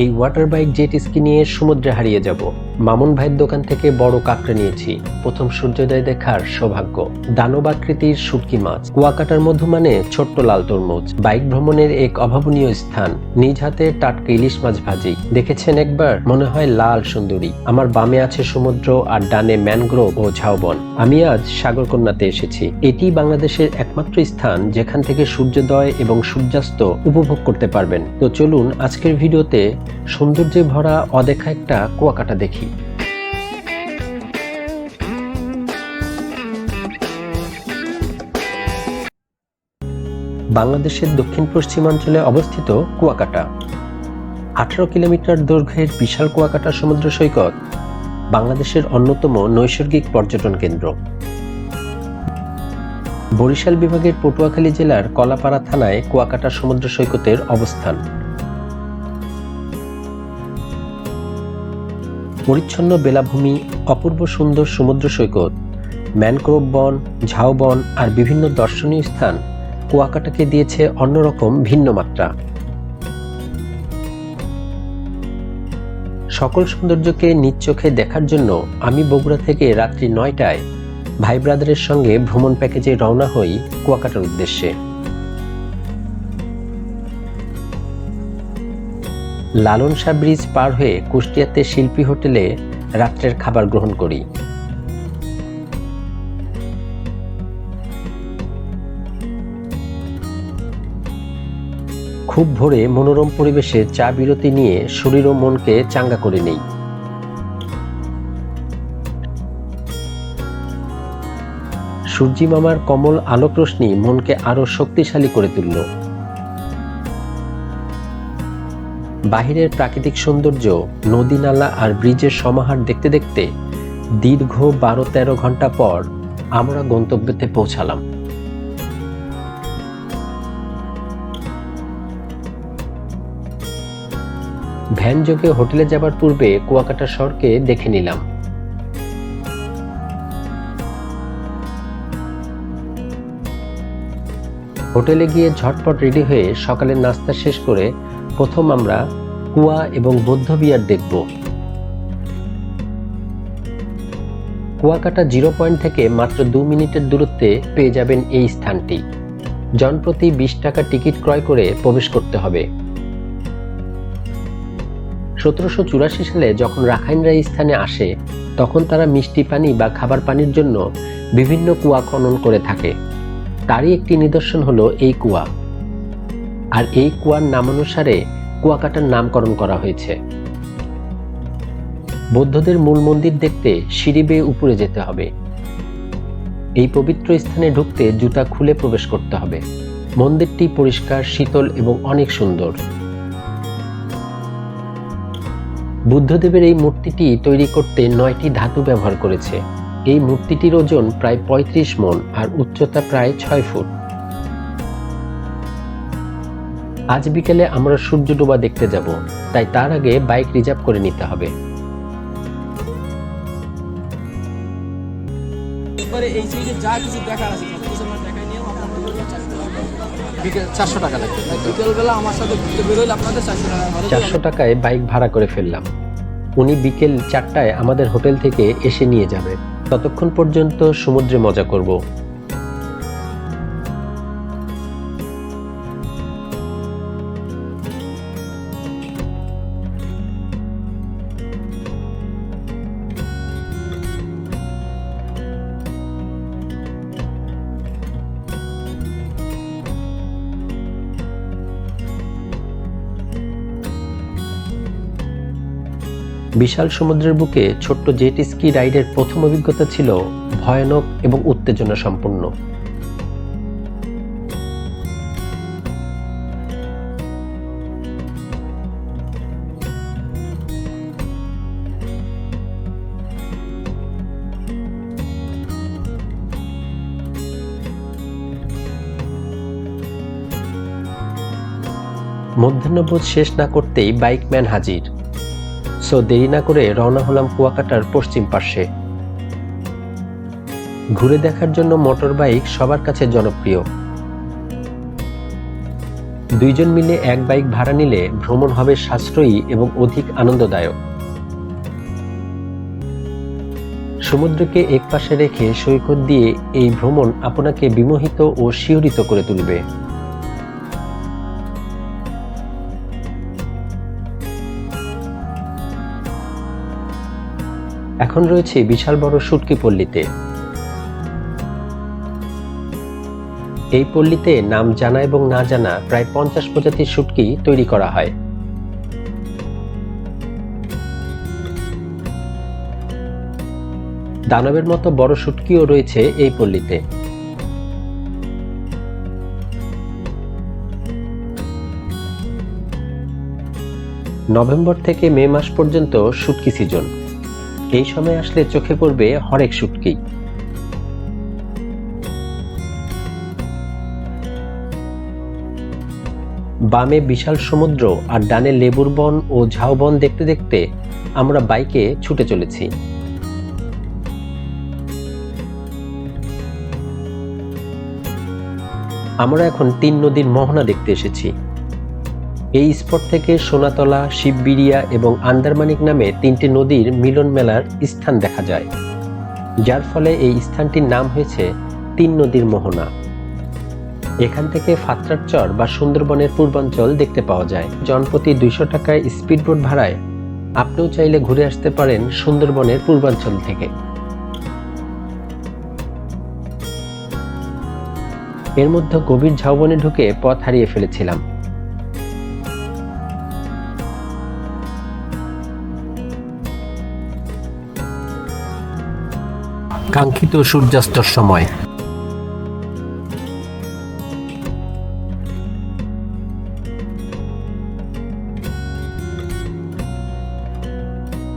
এই water bike jet ski নিয়ে সমুদ্রে হারিয়ে যাব। মামুন ভাইয়ের দোকান থেকে বড় কাঁকড়া নিয়েছি। প্রথম সূর্যোদয় দেখার সৌভাগ্য। দানব আকৃতির শুটকি মাছ। কুয়াকাটার মধু মানে ছোট্ট লাল তরমুজ। বাইক ভ্রমণের এক অভাবনীয় স্থান। নিজ হাতে টাটকা ইলিশ মাছ ভাজি। দেখেছেন একবার? মনে হয় লাল সুন্দরী। আমার বামে আছে সমুদ্র আর ডানে ম্যানগ্রোভ ও ঝাউবন। আমি আজ সাগরকন্যাতে এসেছি। এটি বাংলাদেশের একমাত্র স্থান যেখান থেকে সূর্যোদয় এবং সূর্যাস্ত উপভোগ করতে পারবেন। তো চলুন আজকের ভিডিওতে সৌন্দর্যে ভরা অদেখা একটা কুয়াকাটা দেখি। বাংলাদেশের দক্ষিণ পশ্চিমাঞ্চলে অবস্থিত কুয়াকাটা। আঠারো কিলোমিটার দৈর্ঘ্যের বিশাল কুয়াকাটা সমুদ্র সৈকত বাংলাদেশের অন্যতম নৈসর্গিক পর্যটন কেন্দ্র। বরিশাল বিভাগের পটুয়াখালী জেলার কলাপাড়া থানায় কুয়াকাটা সমুদ্র সৈকতের অবস্থান। পরিচ্ছন্ন বেলাভূমি, অপূর্ব সুন্দর সমুদ্র সৈকত, ম্যানগ্রোভ বন ঝাউবন আর বিভিন্ন দর্শনীয় স্থান কুয়াকাটাকে দিয়েছে অন্যরকম ভিন্ন মাত্রা। সকল সৌন্দর্যকে নিজ চোখে দেখার জন্য আমি বগুড়া থেকে রাত্রি নয়টায় ভাই ব্রাদারের সঙ্গে ভ্রমণ প্যাকেজে রওনা হই কুয়াকাটার উদ্দেশ্যে। লালন ব্রিজ পার হয়ে কুষ্টিয়াতে শিল্পী হোটেলে রাত্রের খাবার গ্রহণ করি। খুব ভোরে মনোরম পরিবেশে চা বিরতি নিয়ে শরীর ও মনকে চাঙ্গা করে নেই। সূর্যি মামার কমল আলোক রশ্মি মনকে আরও শক্তিশালী করে তুলল। বাহিরের প্রাকৃতিক সৌন্দর্য, নদী নালা আর ব্রিজের সমাহার দেখতে দেখতে দীর্ঘ বারো তেরো ঘণ্টা পর আমরা গন্তব্যতে পৌঁছালাম। ভ্যান যোগে হোটেলে যাবার পূর্বে কুয়াকাটা শহরকে দেখে নিলাম। হোটেলে গিয়ে ঝটপট রেডি হয়ে সকালের নাস্তা শেষ করে প্রথম আমরা কুয়া এবং বৌদ্ধ বিহার দেখব। কুয়াকাটা জিরো পয়েন্ট থেকে মাত্র দু মিনিটের দূরত্বে পেয়ে যাবেন এই স্থানটি। জনপ্রতি বিশ টাকা টিকিট ক্রয় করে প্রবেশ করতে হবে। সতেরোশো চুরাশি সালে যখন রাখাইনরা স্থানে আসে, তখন তারা মিষ্টি পানি বা খাবার পানির জন্য বিভিন্ন কুয়া খনন করে থাকে। তারই একটি নিদর্শন হলো এই কুয়া। আর এই কুয়ার নামানুসারে কুয়াকাটার নামকরণ করা হয়েছে। বৌদ্ধদের মূল মন্দির দেখতে সিঁড়ি বেয়ে উপরে যেতে হবে। এই পবিত্র স্থানে ঢুকতে জুতা খুলে প্রবেশ করতে হবে। মন্দিরটি পরিষ্কার, শীতল এবং অনেক সুন্দর। বুদ্ধদেবের এই মূর্তিটি তৈরি করতে নয়টি ধাতু ব্যবহার করেছে। এই মূর্তিটির ওজন প্রায় ৩৫ মন আর উচ্চতা প্রায় ছয় ফুট। আজ বিকেলে আমরা সূর্য ডোবা দেখতে যাব, তাই তার আগে বাইক রিজার্ভ করে নিতে হবে। এই যা কিছু দেখার আছে। চারশো টাকা লাগবে। বিকেলবেলা আমার সাথে ঘুরতে বেরোলে আপনাদের চারশো টাকা চারশো টাকায় বাইক ভাড়া করে ফেললাম। উনি বিকেল চারটায় আমাদের হোটেল থেকে এসে নিয়ে যাবে। ততক্ষণ পর্যন্ত সমুদ্রে মজা করব। বিশাল সমুদ্রের বুকে ছোট্ট জেট স্কি রাইডের প্রথম অভিজ্ঞতা ছিল ভয়ানক এবং উত্তেজনা সম্পন্ন মধ্যাহ্নবোধ শেষ না করতেই বাইকম্যান হাজির। সো দেরি না করে রওনা হলাম কুয়াকাটার পশ্চিম পার্শ্বে। ঘুরে দেখার জন্য মোটর বাইক সবার কাছে জনপ্রিয়। দুইজন মিলে এক বাইক ভাড়া নিলে ভ্রমণ হবে সাশ্রয়ী এবং অধিক আনন্দদায়ক। সমুদ্রকে একপাশে রেখে সৈকত দিয়ে এই ভ্রমণ আপনাকে বিমোহিত ও শিহরিত করে তুলবে। এখন রয়েছে বিশাল বড় সুটকি পল্লীতে। এই পল্লীতে নাম জানা এবং না জানা প্রায় পঞ্চাশ প্রজাতির শুটকি তৈরি করা হয়। দানবের মতো বড় শুটকিও রয়েছে এই পল্লীতে। নভেম্বর থেকে মে মাস পর্যন্ত শুটকি সিজন। এই সময় আসলে চোখে পড়বে হরেক শুটকি। বামে বিশাল সমুদ্র আর ডানে লেবুর বন ও ঝাউবন দেখতে দেখতে আমরা বাইকে ছুটে চলেছি। আমরা এখন তিন নদীর মোহনা দেখতে এসেছি। এই স্পট থেকে সোনাতলা শিববিরিয়া এবং আন্দারমানিক নামে তিনটি নদীর মিলন মেলার স্থান দেখা যায়। যার ফলে এই স্থানটির নাম হয়েছে তিন নদীর মোহনা। এখান থেকে ফাত্রার চর বা সুন্দরবনের পূর্বাঞ্চল দেখতে পাওয়া যায়। জনপ্রতি দুইশো টাকায় স্পিডবোট ভাড়ায় আপনিও চাইলে ঘুরে আসতে পারেন সুন্দরবনের পূর্বাঞ্চল থেকে। এর মধ্যে গভীর ঝাউবনে ঢুকে পথ হারিয়ে ফেলেছিলাম। কাঙ্ক্ষিত সূর্যাস্তর সময়।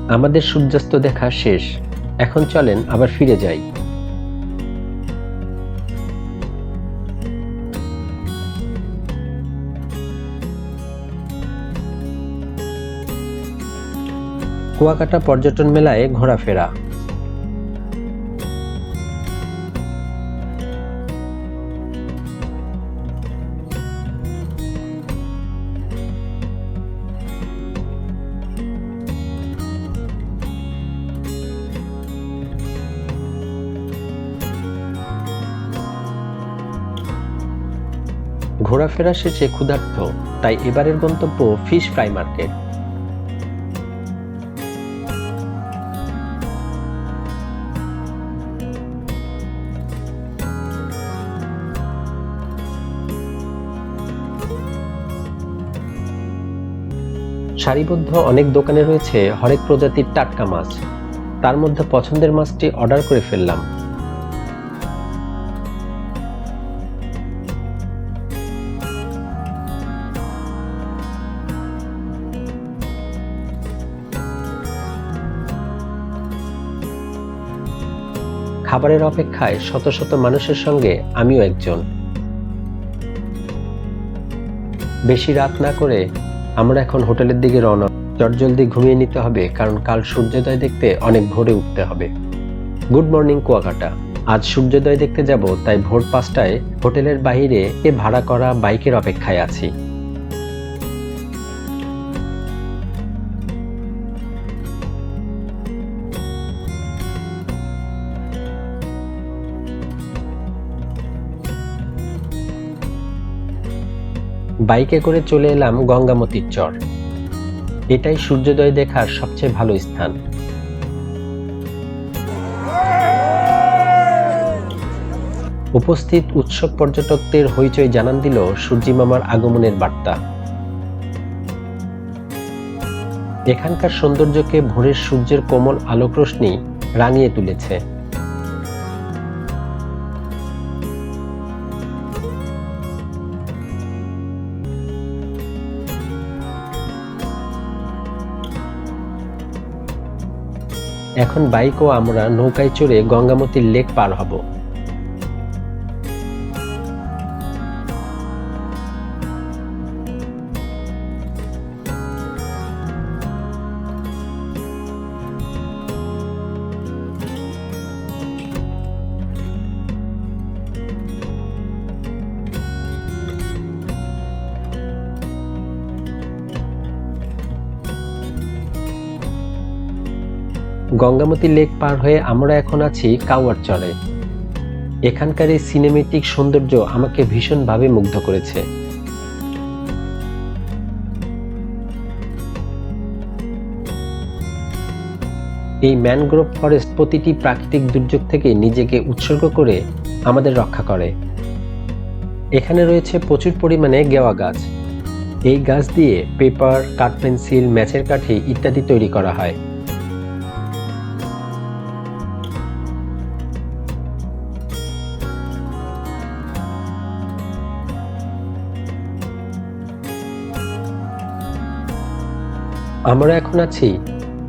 আমাদের সূর্যাস্ত দেখা শেষ। এখন চলেন আবার ফিরে যাই। কুয়াকাটা পর্যটন মেলায় ঘোরাফেরা। ঘোরাফেরা শেষে ক্ষুধার্ত, তাই এবারের গন্তব্য ফিশ ফ্রাই মার্কেট। সারিবদ্ধ অনেক দোকানে রয়েছে হরেক প্রজাতির টাটকা মাছ। তার মধ্যে পছন্দের মাছটি অর্ডার করে ফেললাম। খাবারের অপেক্ষায় শত শত মানুষের সঙ্গে আমিও একজন। বেশি রাত না করে আমরা এখন হোটেলের দিকে রওনা। চটজলদি ঘুমিয়ে নিতে হবে, কারণ কাল সূর্যোদয় দেখতে অনেক ভোরে উঠতে হবে। Good morning, Kuakata. আজ সূর্যোদয় দেখতে যাব, তাই ভোর পাঁচটায় হোটেলের বাইরে এ ভাড়া করা বাইকের অপেক্ষায় আছি। বাইকে করে চলে এলাম গঙ্গামতির চর। এটাই সূর্যোদয় দেখার সবচেয়ে ভালো স্থান। উপস্থিত উৎসব পর্যটকদের হইচই জানান দিল সূর্যি মামার আগমনের বার্তা। এখানকার সৌন্দর্যকে ভোরের সূর্যের কোমল আলোক রাঙিয়ে তুলেছে। এখন বাইক ও আমরা নৌকায় চড়ে গঙ্গামতীর লেক পার হব। গঙ্গামতী লেক পার হয়ে আমরা এখন আছি কাওয়ার চরে। এখানকার এই সিনেমেটিক সৌন্দর্য আমাকে ভীষণভাবে মুগ্ধ করেছে। এই ম্যানগ্রোভ ফরেস্ট প্রতিটি প্রাকৃতিক দুর্যোগ থেকে নিজেকে উৎসর্গ করে আমাদের রক্ষা করে। এখানে রয়েছে প্রচুর পরিমাণে গেওয়া গাছ। এই গাছ দিয়ে পেপার, কাঠ, পেন্সিল, ম্যাচের কাঠি ইত্যাদি তৈরি করা হয়। আমরা এখন আছি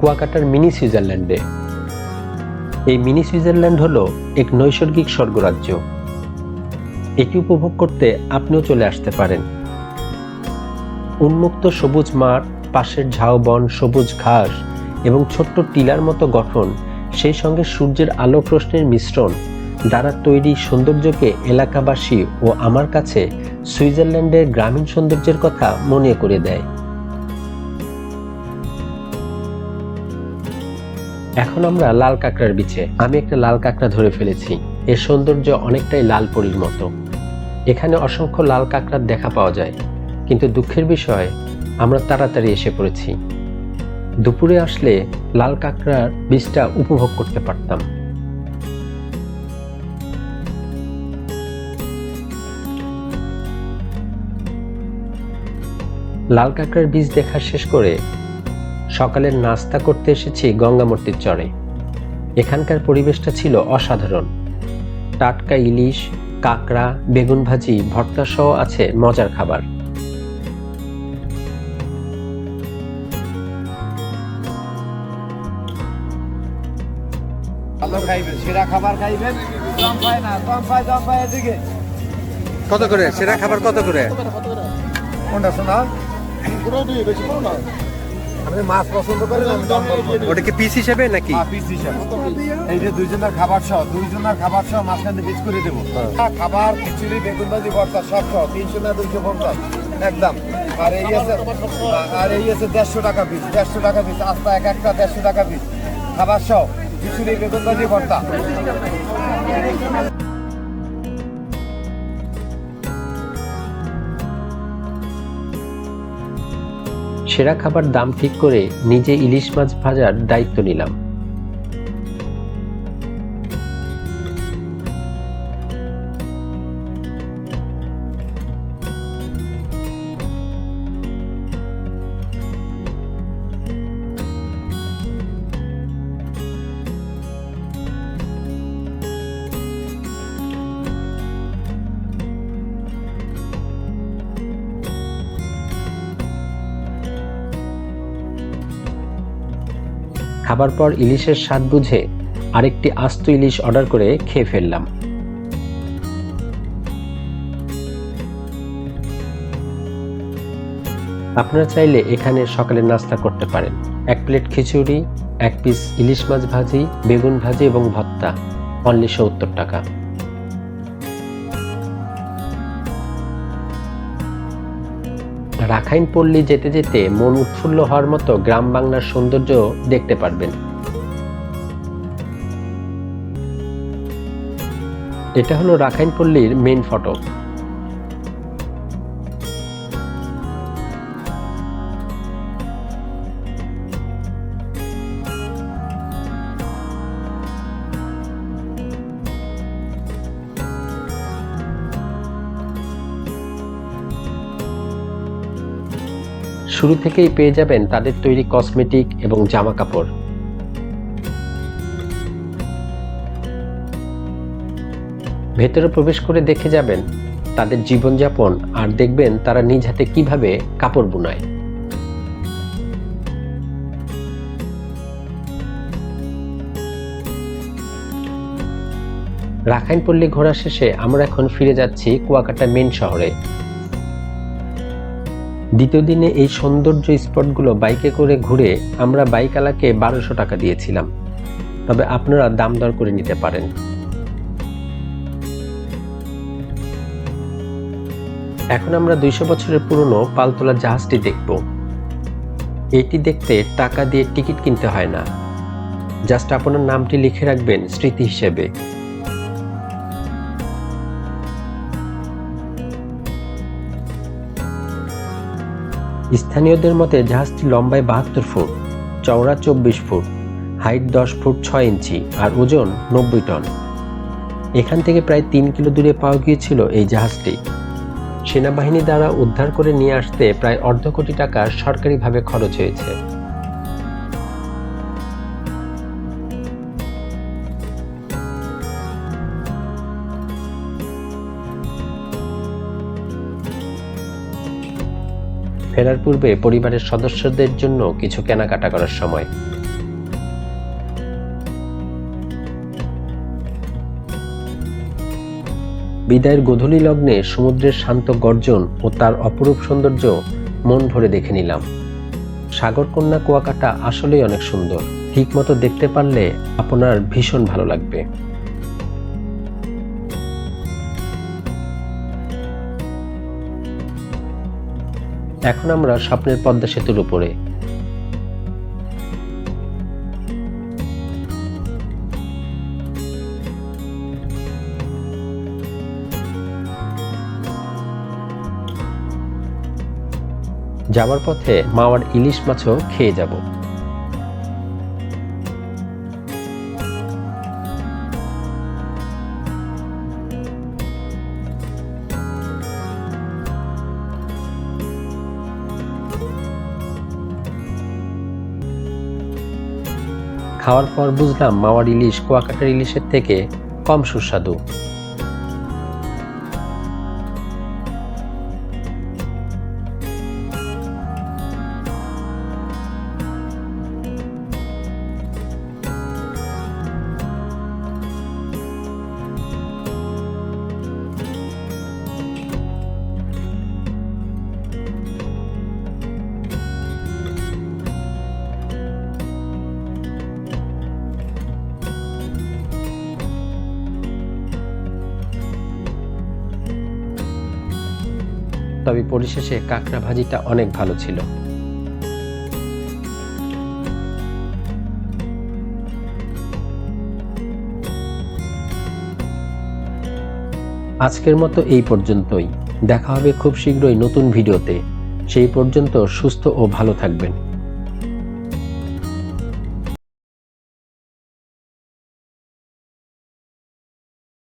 কুয়াকাটার মিনি সুইজারল্যান্ডে। এই মিনি সুইজারল্যান্ড হলো এক নৈসর্গিক স্বর্গরাজ্য। এটি উপভোগ করতে আপনিও চলে আসতে পারেন। উন্মুক্ত সবুজ মাঠ, পাশের ঝাউবন, সবুজ ঘাস এবং ছোট্ট টিলার মতো গঠন, সেই সঙ্গে সূর্যের আলোক রোশনের মিশ্রণ দ্বারা তৈরি সৌন্দর্যকে এলাকাবাসী ও আমার কাছে সুইজারল্যান্ডের গ্রামীণ সৌন্দর্যের কথা মনে করে দেয়। এখন আমরা লাল কাঁকড়ার বিচে। আমি একটা লাল কাঁকড়া ধরে ফেলেছি। এর সৌন্দর্য অনেকটাই লাল পরীর মতো। এখানে অসংখ্য লাল কাঁকড়ার দেখা পাওয়া যায়। কিন্তু দুঃখের বিষয়, আমরা তাড়াতাড়ি এসে পড়েছি। দুপুরে আসলে লাল কাঁকড়ার বীজটা উপভোগ করতে পারতাম। লাল কাঁকড়ার বীজ দেখা শেষ করে সকালের নাস্তা করতে এসেছি গঙ্গামূর্তির চরে। এখানকার পরিবেশটা ছিল অসাধারণ। টাটকা ইলিশ কাঁকড়া বেগুন ভাজি ভর্তা সহ আছে মজার খাবার। সেরা খাইবেন। না কত করে? সেরা খাবার কত করে? কোনটা শোনা আপনি মাছ পছন্দ করেন আমি দম বলব ওটা কি পিস হিসেবে নাকি? হ্যাঁ, হিসাবে। এই যে দুইজনের খাবার সহ দুইজনের খাবার সহ মাঝখানে পিস করে দেবো। খাবার খিচুড়ি ভর্তা সব সহ তিনশো না দুইশো পঞ্চাশ একদম। আর এই আছে আর এই আছে দেড়শো টাকা পিস দেড়শো টাকা পিস আস্তা এক একটা দেড়শো টাকা পিস খাবার সহ খিচুড়ি ভর্তা। সেরা খাবার দাম ঠিক করে নিজে ইলিশ মাছ ভাজার দায়িত্ব নিলাম। খাবার পর ইলিশের স্বাদ বুঝে আরেকটি আস্ত ইলিশ অর্ডার করে খেয়ে ফেললাম। আপনারা চাইলে এখানে সকালে নাস্তা করতে পারেন। এক প্লেট খিচুড়ি, এক পিস ইলিশ মাছ ভাজি, বেগুন ভাজি এবং ভর্তা। অনলি সত্তর টাকা। রাখাইন পল্লী যেতে যেতে মন উৎফুল্ল হওয়ার মতো গ্রাম বাংলার সৌন্দর্য দেখতে পারবেন। এটা হলো রাখাইন পল্লীর মেন ফটক শুরু থেকেই পেয়ে যাবেন তাদের তৈরি কসমেটিক এবং জামা কাপড়। ভেতরে প্রবেশ করে দেখে যাবেন তাদের জীবনযাপন আর দেখবেন তারা নিজ হাতে কীভাবে কাপড় বুনায়। রাখাইন পল্লী ঘোরা শেষে আমরা এখন ফিরে যাচ্ছি কুয়াকাটা মেন শহরে। দ্বিতীয় দিনে এই সৌন্দর্য স্পটগুলো বাইকে করে ঘুরে আমরা বাইকালাকে বারোশো টাকা দিয়েছিলাম। তবে আপনারা দাম দর করে নিতে পারেন। এখন আমরা দুইশো বছরের পুরনো পালতোলা জাহাজটি দেখব। এটি দেখতে টাকা দিয়ে টিকিট কিনতে হয় না। জাস্ট আপনার নামটি লিখে রাখবেন স্মৃতি হিসেবে। স্থানীয়দের মতে জাহাজটি লম্বায় বাহাত্তর ফুট, চওড়া চব্বিশ ফুট, হাইট দশ ফুট ছয় ইঞ্চি আর ওজন নব্বই টন। এখান থেকে প্রায় তিন কিলো দূরে পাওয়া গিয়েছিল এই জাহাজটি। সেনাবাহিনী দ্বারা উদ্ধার করে নিয়ে আসতে প্রায় অর্ধ কোটি টাকা সরকারিভাবে খরচ হয়েছে। ফেরার পূর্বে পরিবারের সদস্যদের জন্য কিছু কেনাকাটা করার সময়। বিদায়ের গধূলি লগ্নে সমুদ্রের শান্ত গর্জন ও তার অপরূপ সৌন্দর্য মন ভরে দেখে নিলাম। সাগরকন্যা কুয়াকাটা আসলেই অনেক সুন্দর। ঠিকমতো দেখতে পারলে আপনার ভীষণ ভালো লাগবে। এখন আমরা স্বপ্নের পদ্মা সেতুর উপরে। যাওয়ার পথে মাওয়ার ইলিশ মাছও খেয়ে যাব। খাওয়ার পর বুঝলাম মাওয়ার ইলিশ কুয়াকাটার ইলিশের থেকে কম সুস্বাদু। তবে পরিশেষে কাঁকড়া ভাজিটা অনেক ভালো ছিল। আজকের মতো এই পর্যন্তই। দেখা হবে খুব শীঘ্রই নতুন ভিডিওতে। সেই পর্যন্ত সুস্থ ও ভালো থাকবেন।